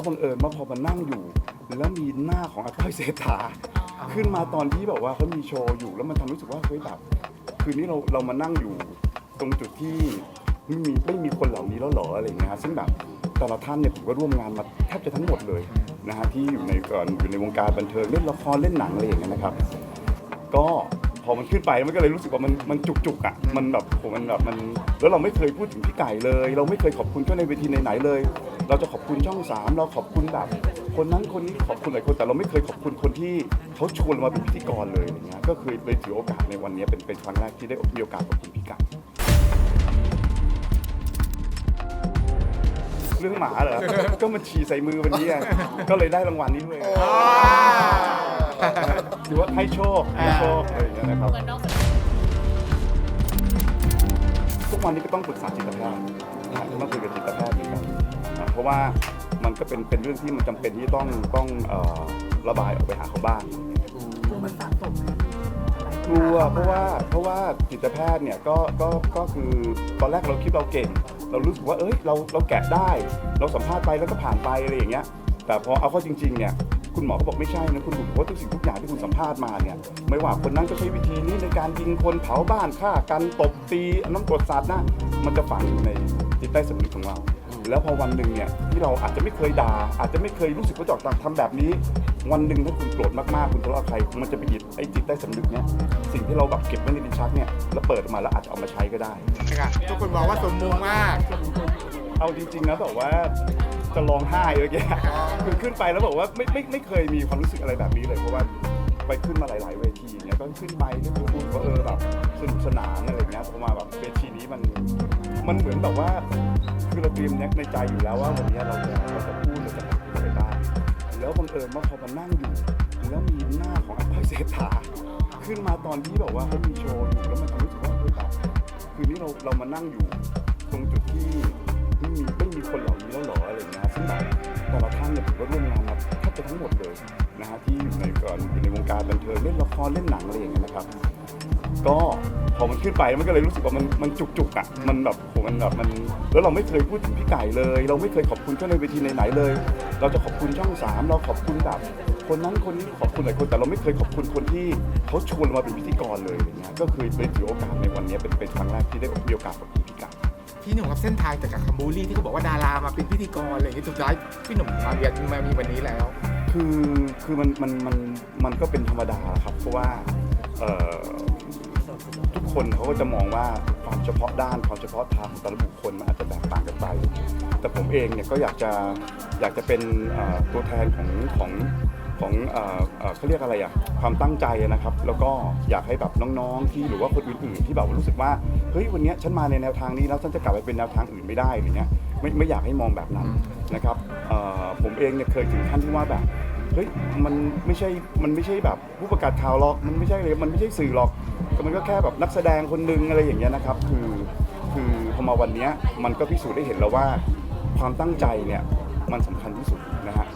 แล้วบังเอิญว่าพอมานั่งอยู่ แล้วมีหน้าของอาต้อยเศรษฐาขึ้นมาตอนที่แบบว่าเขามีโชว์อยู่แล้วมันทำให้รู้สึกว่าเฮ้ยแบบคืนนี้เราเรามานั่งอยู่ตรงจุดที่ไม่มีไม่มีคนเหล่านี้แล้วเหรออะไรอย่างเงี้ยฮะซึ่งแบบแต่ละท่านเนี่ยผมก็ร่วมงานมาแทบจะทั้งหมดเลยนะฮะที่อยู่ในก่อนอยู่ในวงการบันเทิงเล่นละครเล่นหนังอะไรอย่างเงี้ยนะครับ ก็ พอมันขึ้นไปมันก็เลยรู้สึกว่ามันมันจุกจุกๆอะมันแบบโหมันแบบมันแล้วเราไม่เคยพูดถึงพี่ไก่เลย เราไม่เคยขอบคุณเขาในเวทีไหนๆเลย เราจะขอบคุณช่องสามเราขอบคุณแบบคนนั้นคนนี้ขอบคุณหลายคนแต่เราไม่เคยขอบคุณคนที่เขาชวนเรามาเป็นพิธีกรเลยอย่างเงี้ยก็เคยเลยถือโอกาสในวันนี้เป็นเป็นครั้งแรกที่ได้มีโอกาสขอบคุณพี่ไก่ เรื่องหมาเหรอ ก็มันฉี่ใส่มือวันนี้ไงก็เลยได้รางวัลนี้ด้วย ถือว่าให้โชคให้โชคอะไรอย่างเงี้ยนะครับ เหมือนน้องสทุกวันนี้ก็ต้องปรึกษาจิตแพทย์นะฮะต้องคุยกับจิตแพทย์เหมือนกันนะเพราะว่ามันก็เป็นเป็นเรื่องที่มันจำเป็นที่ต้องต้องเอ่อระบายออกไปหาเขาบ้าง มันสะสมกลัวเพราะว่าเพราะว่าจิตแพทย์เนี่ยก็ก็ก็คือตอนแรกเราคิดเราเก่ง เรารู้สึกว่าเอ้ยเราเราแกะได้ เราสัมภาษณ์ไปแล้วก็ผ่านไปอะไรอย่างเงี้ยแต่พอเอาเข้าจริง ๆเนี่ย คุณหมอก็บอกไม่ใช่นะคุณหนุ่มเพราะทุกสิ่งทุกอย่างที่คุณสัมภาษณ์มาเนี่ยไม่ว่าคนนั้นก็ใช้วิธีนี้ในการยิงคนเผาบ้านฆ่ากันตบตีน้ำกรดสาดหน้ามันจะฝังอยู่ในจิตใต้สำนึกของเรา แล้วพอวันหนึ่งเนี่ยที่เราอาจจะไม่เคยด่าอาจจะไม่เคยรู้สึกว่าจอกทำแบบนี้ วันหนึ่งถ้าคุณโกรธมากๆคุณทะเลาะกับใครมันจะไปหยิบไอ้จิตใต้สำนึกเนี่ยสิ่งที่เราแบบเก็บไว้ในลิ้นชักเนี่ยแล้วเปิดออกมาแล้วอาจจะเอามาใช้ก็ได้นะครับทุกคนบอกว่าสมมุงมาก เอาจริงๆนะแบบว่า จะร้องไห้เยอะแยะคือขึ้นไปแล้วบอกว่าไม่ไม่ไม่เคยมีความรู้สึกอะไรแบบนี้เลยเพราะว่าไปขึ้นมาหลาย ๆ เวทีเนี่ยก็ขึ้นไปก็คือพูดว่าเออแบบสนุกสนานอะไรเงี้ยพอมาแบบเวทีนี้มันมันเหมือนแบบว่าคือเราเตรียมในใจอยู่แล้วว่าวันนี้เราจะเราจะพูดเราจะพูดอะไรได้แล้วบังเอิญว่าพอมานั่งอยู่แล้วมีหน้าของอาต้อยเศรษฐาขึ้นมาตอนที่แบบว่าเขามีโชว์อยู่แล้วมันรู้สึกว่าเฮ้ยแบบคืนนี้เราเรามานั่งอยู่ตรงจุดที่ ม่มีไม่มีคนเหล่านี้แล้วเหรออะไรอย่างเงี้ยซึ่งแบบแต่ละท่านเนี่ยผมก็ร่วมงานมาแทบจะทั้งหมดเลยนะฮะที่อยู่ในก่อนอยู่ในวงการบันเทิงเล่นละครเล่นหนังอะไรอย่างเงี้ยนะครับ ก็พอมันขึ้นไปมันก็เลยรู้สึกว่ามันมันจุกจุกอะมันแบบโหมันแบบมันแล้วเราไม่เคยพูดถึงพี่ไก่เลย เราไม่เคยขอบคุณเขาในเวทีไหนๆเลย เราจะขอบคุณช่องสามเราขอบคุณแบบคนนั้นคนนี้ขอบคุณหลายคนแต่เราไม่เคยขอบคุณคนที่เขาชวนเรามาเป็นพิธีกรเลยอย่างเงี้ยก็คือเลยถือโอกาสในวันนี้เป็นเป็นครั้งแรกที่ได้มีโอกาสขอบคุณพี่ไก่ พี่หนุ่มครับเส้นทางจากกับคัมบูรี่ที่เขาบอกว่าดารามาเป็นพิธีกรอะไรอย่างนี้สุดท้ายพี่หนุ่มมาเรียนมามีวันนี้แล้ว คือคือมันมันมันมันก็เป็นธรรมดาครับ เพราะว่าเอ่อทุกคนเขาก็จะมองว่าความเฉพาะด้านความเฉพาะทางของแต่ละบุคคลมันอาจจะแตกต่างกันไป แต่ผมเองเนี่ยก็อยากจะอยากจะเป็นเอ่อตัวแทนของของ ของเอ่อเอ่อเขาเรียกอะไรอะความตั้งใจนะครับ แล้วก็อยากให้แบบน้องๆที่หรือว่าคนอื่นๆที่แบบว่ารู้สึกว่าเฮ้ยวันเนี้ยฉันมาในแนวทางนี้แล้วฉันจะกลับไปเป็นแนวทางอื่นไม่ได้อะไรเงี้ยไม่ไม่อยากให้มองแบบนั้นนะครับเอ่อผมเองเนี่ยเคยถึงขั้นที่ว่าแบบเฮ้ยมันไม่ใช่มันไม่ใช่แบบผู้ประกาศข่าวหรอกมันไม่ใช่เลยมันไม่ใช่สื่อหรอกแต่มันก็แค่แบบนักแสดงคนหนึงอะไรอย่างเงี้ยนะครับคือ คือพอมาวันเนี้ยมันก็พิสูจน์ได้เห็นแล้วว่า ความตั้งใจเนี่ยมันสำคัญที่สุดนะฮะ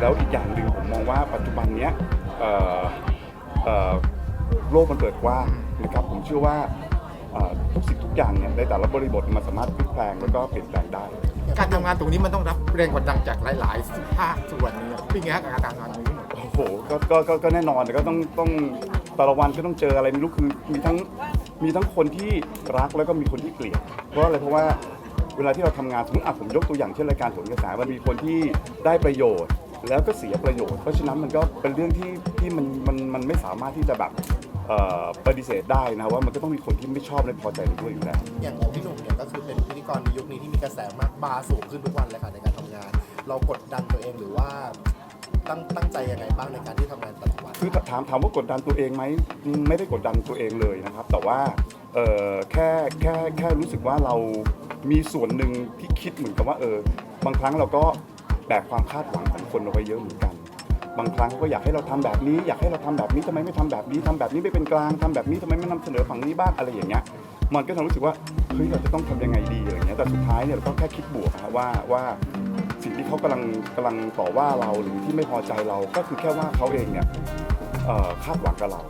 แล้วอีกอย่างหนึ่งผมมองว่าปัจจุบันเนี้ยเอ่อเอ่อโลกมันเปิดกว้างนะครับผมเชื่อว่าเอ่อทุกสิ่งทุกอย่างเนี่ยในแต่ละบริบทมันสามารถพลิกแปลงแล้วก็เปลี่ยนแปลงได้ การทำงานตรงนี้มันต้องรับแรงกดดันจากหลายๆภาคส่วนเนี่ยเป็นไงฮะกับการทำงานตรงนี้ โอ้โหก็ก็ก็ก็แน่นอนแต่ก็ต้องต้องแต่ละวันก็ต้องเจออะไรไม่รู้คือมีทั้งมีทั้งคนที่รักแล้วก็มีคนที่เกลียด เพราะอะไรเพราะว่าเวลาที่เราทำงานสมมติอะผมยกตัวอย่างเช่นรายการโหนกระแสมันมีคนที่ได้ประโยชน์ แล้วก็เสียประโยชน์ เพราะฉะนั้นมันก็เป็นเรื่องที่ที่มันมันมันไม่สามารถที่จะแบบเอ่อปฏิเสธได้นะว่ามันก็ต้องมีคนที่ไม่ชอบและพอใจในด้วยอยู่แล้ว อย่างของพี่หนุ่มเนี่ยก็คือเป็นพิธีกรในยุคนี้ที่มีกระแสมากบาร์สูงขึ้นทุกวันเลยค่ะในการทำงาน เรากดดันตัวเองหรือว่าตั้งตั้งใจยังไงบ้างในการที่ทำงานแต่ละวันคือถามถามว่ากดดันตัวเองไหมอืมไม่ได้กดดันตัวเองเลยนะครับ แต่ว่าเออแค่แค่แค่รู้สึกว่าเรามีส่วนหนึ่งที่คิดเหมือนกับว่าเออบางครั้งเราก็ แบกความคาดหวังของคนเอาไว้เยอะเหมือนกัน บางครั้งเขาก็อยากให้เราทำแบบนี้ อยากให้เราทำแบบนี้ทำไมไม่ทำแบบนี้ทำแบบนี้ไม่เป็นกลางทำแบบนี้ทำไมไม่นำเสนอฝั่งนี้บ้างอะไรอย่างเงี้ยมันก็ทำรู้สึกว่าเฮ้ยเราจะต้องทำยังไงดีอะไรเงี้ยแต่สุดท้ายเนี่ยเราก็แค่คิดบวกนะว่าว่าสิ่งที่เขากำลังกำลังต่อว่าเราหรือที่ไม่พอใจเราก็คือแค่ว่าเขาเองเนี่ยคาดหวังกับเรา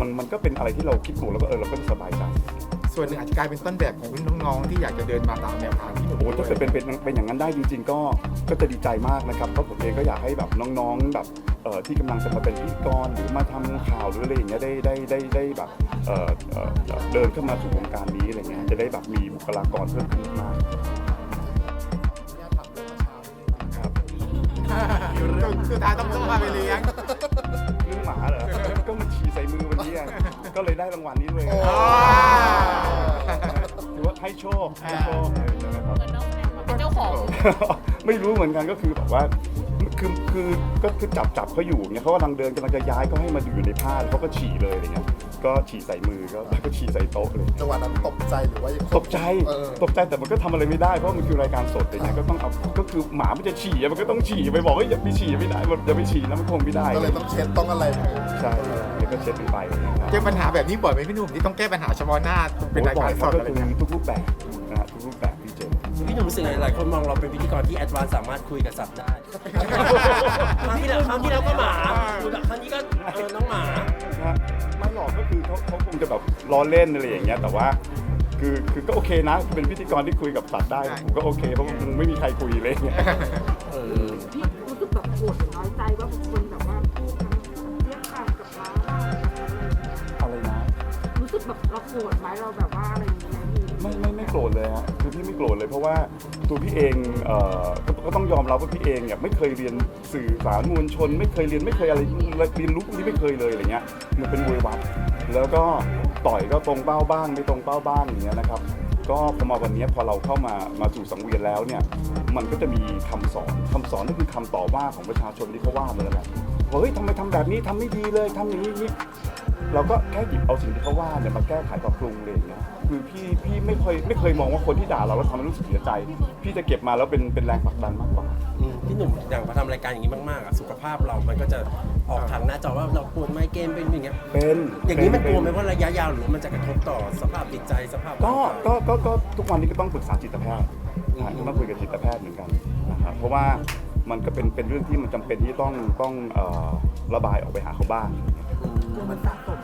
มันมันก็เป็นอะไรที่เราคิดบวกแล้วก็เออเราก็สบายใจ ส่วนหนึ่งอาจจะกลายเป็นต้นแบบของน้องๆที่อยากจะเดินมาตามแนวทางพี่หนุ่มโอ้ถ้าเกิดเป็นเป็นเป็นอย่างนั้นได้จริง ๆ ก็ก็จะดีใจมากนะครับเพราะผมเองก็อยากให้แบบน้องๆแบบเอ่อที่กำลังจะมาเป็นพิธีกรหรือมาทำข่าวหรืออะไรอย่างเงี้ยได้ได้ได้ได้แบบเอ่อเอ่อเดินเข้ามาสู่วงการนี้อะไรเงี้ยจะได้แบบมีบุคลากรเพิ่มขึ้นมากเนี่ยทำเรื่องเมื่อเช้านิดนึงครับสุดท้ายต้องต้องมาไปเลี้ยงเรื่องหมาเหรอก็มันฉี่ใส่มือวันนี้อะก็เลยได้รางวัลนี้เลยโอ้ถือว่า ให้โชคให้โชคนะครับเหมือนน้องแอนมาเป็นเจ้าของ ไม่รู้เหมือนกันก็คือแบบว่าคือคือก็คือจับจับเขาอยู่เนี่ยเขากำลังเดินกำลังจะย้ายก็ให้มาอยู่ในผ้าแล้วเขาก็ฉี่เลยอะไรเงี้ยก็ฉี่ใส่มือก็ก็ฉี่ใส่โต๊ะเลย จังหวะนั้นตกใจหรือว่ายังตกใจเออ ตกใจแต่มันก็ทำอะไรไม่ได้เพราะมันคือรายการสดอะไรเงี้ยก็ต้องเอาก็คือหมามันจะฉี่อะมันก็ต้องฉี่ไปบอกว่าอย่าไปฉี่ไม่ได้มันอย่าไปฉี่นะมันคงไม่ได้ ก็เลยต้องเช็ดต้องอะไรใช่แล้ว ก็เช็ดมันไปอะไรเงี้ยครับเจอปัญหาแบบนี้บ่อยไหมพี่หนุ่มที่ต้องแก้ปัญหาเฉพาะหน้าเป็นรายการสดก็อะไรคือเงี้ยทุกรูปแบบนะฮะทุกรูปแบบที่เจอ พี่หนุ่มรู้สึกไงหลายคนมองเราเป็นพิธีกรที่แอดวานซ์สามารถคุยกับสัตว์ได้ ครั้งที่แล้วครั้งที่แล้วก็หมาคุยกับครั้งนี้ก็เออน้องหมา นะฮะไม่หรอกก็คือเขาเขาคงจะแบบล้อเล่นอะไรอย่างเงี้ยแต่ว่า คือคือก็โอเคนะคือเป็นพิธีกรที่คุยกับสัตว์ได้ผมก็โอเคเพราะว่าคงไม่มีใครคุยเลยอย่างเงี้ย รธเลย เพราะว่าตัวพี่เองเอ่อก็ก็ต้องยอมรับว่าพี่เองเนี่ยไม่เคยเรียนสื่อสารมวลชน ไม่เคยเรียนไม่เคยอะไรเรียนรู้พวกนี้ไม่เคยเลยอะไรเงี้ยมันเป็นมวยวัดแล้วก็ต่อยก็ตรงเป้าบ้างไม่ตรงเป้าบ้างอย่างเงี้ยนะครับ ก็พอมาวันนี้พอเราเข้ามามาสู่สังเวียนแล้วเนี่ยมันก็จะมีคำสอนคำสอนก็คือคำต่อว่าของประชาชนที่เขาว่ามาแล้วแหละ เฮ้ยทำไมทำแบบนี้ทำไม่ดีเลยทำอย่างนี้นี่เราก็แค่หยิบเอาสิ่งที่เขาว่าเนี่ยมาแก้ไขปรับปรุงเลยอย่างเงี้ยคือพี่พี่ไม่เคยไม่เคยมองว่าคนที่ด่าเราแล้วทำให้รู้สึกเสียใจ พี่จะเก็บมาแล้วเป็นเป็นแรงผลักดันมากกว่าอืมพี่หนุ่มอย่างพอทำรายการอย่างนี้มากๆอะสุขภาพเรามันก็จะออกทางหน้าจอว่าเราปวดไมเกรนเป็นอย่างเงี้ยเป็นอย่างนี้มันกลัวไหมเป็ว่าระยะยาวหรือมันจะกระทบต่อสภาพจิตใจสภาพก็ร่างายก็ก็ก็ทุกวันนี้ก็ต้องปรึกษาจิตแพทย์นะฮะก็ต้องคุยกับจิตแพทย์เหมือนกันนะครับเพราะว่า มันก็เป็นเป็นเรื่องที่มันจำเป็นที่ต้องต้องเอ่อระบายออกไปหาเขาบ้างมันสะสม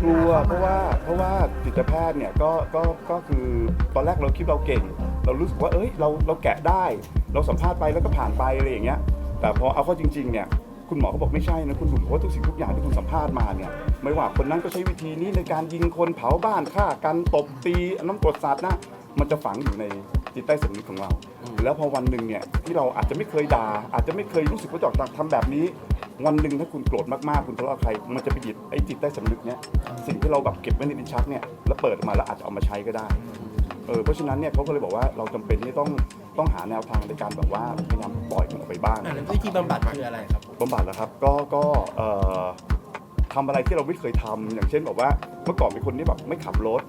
กลัวเพราะว่าเพราะว่าจิตแพทย์เนี่ยก็ก็ก็คือตอนแรกเราคิดเราเก่ง เรารู้สึกว่าเอ้ยเราเราแกะได้ เราสัมภาษณ์ไปแล้วก็ผ่านไปอะไรอย่างเงี้ยแต่พอเอาเข้าจริงๆเนี่ยคุณหมอเขาบอกไม่ใช่นะคุณหนุ่มเพราะทุกสิ่งทุกอย่างที่คุณสัมภาษณ์มาเนี่ยไม่ว่าคนนั้นก็ใช้วิธีนี้ในการยิงคนเผาบ้านฆ่ากันตบตีน้ำกรดสาดหน้ามันจะฝังอยู่ใน จิตใต้สำนึกของเรา แล้วพอวันหนึ่งเนี่ยที่เราอาจจะไม่เคยด่าอาจจะไม่เคยรู้สึกว่าจะออกทำแบบนี้ วันหนึ่งถ้าคุณโกรธมากๆคุณทะเลาะกับใคร มันจะไปหยิบไอ้จิตใต้สำนึกเนี่ยสิ่งที่เราแบบเก็บไว้ในลิ้นชักเนี่ยแล้วเปิดออกมาแล้วอาจจะเอามาใช้ก็ได้เออเพราะฉะนั้นเนี่ยเขาก็เลยบอกว่าเราจำเป็นที่ต้องต้องหาแนวทางในการแบบว่าพยายามปล่อยมันออกไปบ้างอะแล้ววิธีบำบัดคืออะไรครับผมบำบัดแล้วครับก็ก็เอ่อทำอะไรที่เราไม่เคยทำอย่างเช่นแบบว่าเมื่อก่อนเป็นคนที่แบบไม่ขับรถ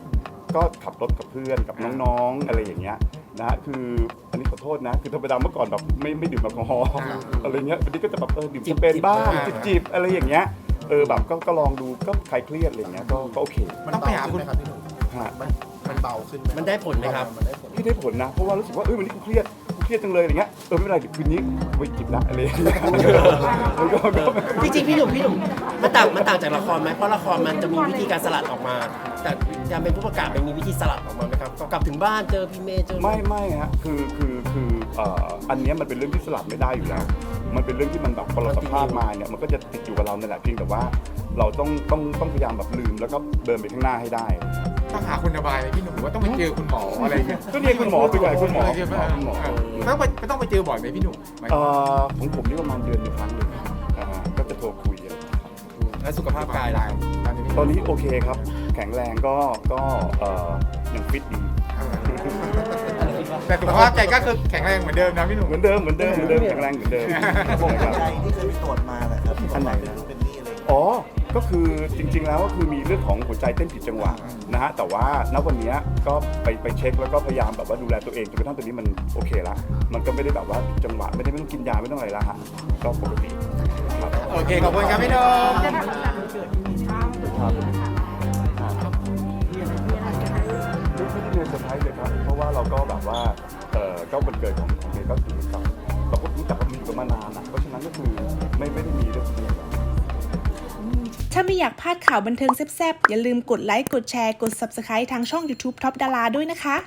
ก็ขับรถกับเพื่อนกับน้องๆอะไรอย่างเงี้ยนะฮะคืออันนี้ขอโทษนะ คือธรรมดาเมื่อก่อนแบบไม่ไม่ดื่มแอลกอฮอล์อะไรเงี้ยวันนี้ก็จะแบบเออดื่มสเปนบ้างจิบๆอะไรอย่างเงี้ยเออแบบก็ก็ลองดูก็คลายเครียดอะไรอย่างเงี้ยก็ก็โอเคมันต้องไปเบาหาขึ้นคุณไหมครับพี่หนุ่มฮะมันมันเบาขึ้นไหมมันได้ผลไหมครับ มันได้ผลพี่ได้ผลนะ เพราะว่ารู้สึกว่าเออวันนี้กูเครียดกูเครียดจังเลยอะไรเงี้ยเออไม่เป็นไรเดี๋ยวคืนนี้ไปจิบละอะไรอย่างเงี้ยมันก็ก็ จริงๆพี่หนุ่มพี่หนุ่มมันต่างมันต่างจากละครไหมเพราะละครมันจะมีวิธีการสลัดออกมา แต่การเป็นผู้ประกาศมันมีวิธีสลัดออกมาไหมครับกลับถึงบ้านเจอพี่เมย์เจอไม่ไม่ฮะคือคือคือเอ่ออันเนี้ยมันเป็นเรื่องที่สลับไม่ได้อยู่แล้ว มันเป็นเรื่องที่มันแบบพอเราสัมภาษณ์มาเนี่ยมันก็จะติดอยู่กับเรานั่นแหละเพียงแต่ว่า เราต้องต้องต้องพยายามแบบลืมแล้วก็เดินไปข้างหน้าให้ได้ ต้องหาคุณระบายไหมพี่หนุ่มหรือว่าต้องไปเจอคุณหมออะไรเงี้ยก็เรียกคุณหมอไปก่อนคุณหมอเจอคุณหมอ ต้องไปต้องไปเจอบ่อยไหมพี่หนุ่มเอ่อของผมนี่ประมาณเดือนหนึ่งครั้งหนึ่งอ่าก็จะโทรคุยกัน และสุขภาพกายล่ะตอนนี้ตอนนี้โอเคครับ แข็งแรงก็ก็เอ่อยังฟิตดีแต่สุขภาพใจก็คือแข็งแรงเหมือนเดิมนะพี่หนุ่มเหมือนเดิมเหมือนเดิมเหมือนเดิมแข็งแรงเหมือนเดิมผมนะครับใจที่เคยไปตรวจมาแหละครับที่บอัอกนไหนว่าเป็นนะนู่นเป็นนี่อะไรอย่างเงี้ยอ๋อก็คือจริงๆแล้วก็คือมีเรื่องของหัวใจเต้นผิดจังหวะนะฮะแต่ว่าณวันเนี้ยก็ไปไปเช็คแล้วก็พยายามแบบว่าดูแลตัวเองจนกระทั่งตอนนี้มันโอเคละมันก็ไม่ได้แบบว่าผิดจังหวะไม่ได้ไม่ต้องกินยาไม่ต้องอะไรละฮะก็ปกติ ครับโอเคขอบคุณครับพี่หนุ่มจะทำงานเกิดมีข้าวหรือว่ามีอะไมีอะไม่ได้เรียนเซอร์ไพรส์เลยครับ เพราะว่าเราก็แบบว่าเอ่อก็วันเกิดของของเมย์ก็คือกับเราก็รู้จักกับมีกันมานานอะเพราะฉะนั้นก็คือไม่ไม่ได้มีเรื่องนี้ทาไม่อยากพลาดข่าวบันเทิงแซ่บๆ อย่าลืมกดไลค์ กดแชร์ กด Subscribe ทางช่อง YouTube Top Dara ด้วยนะคะ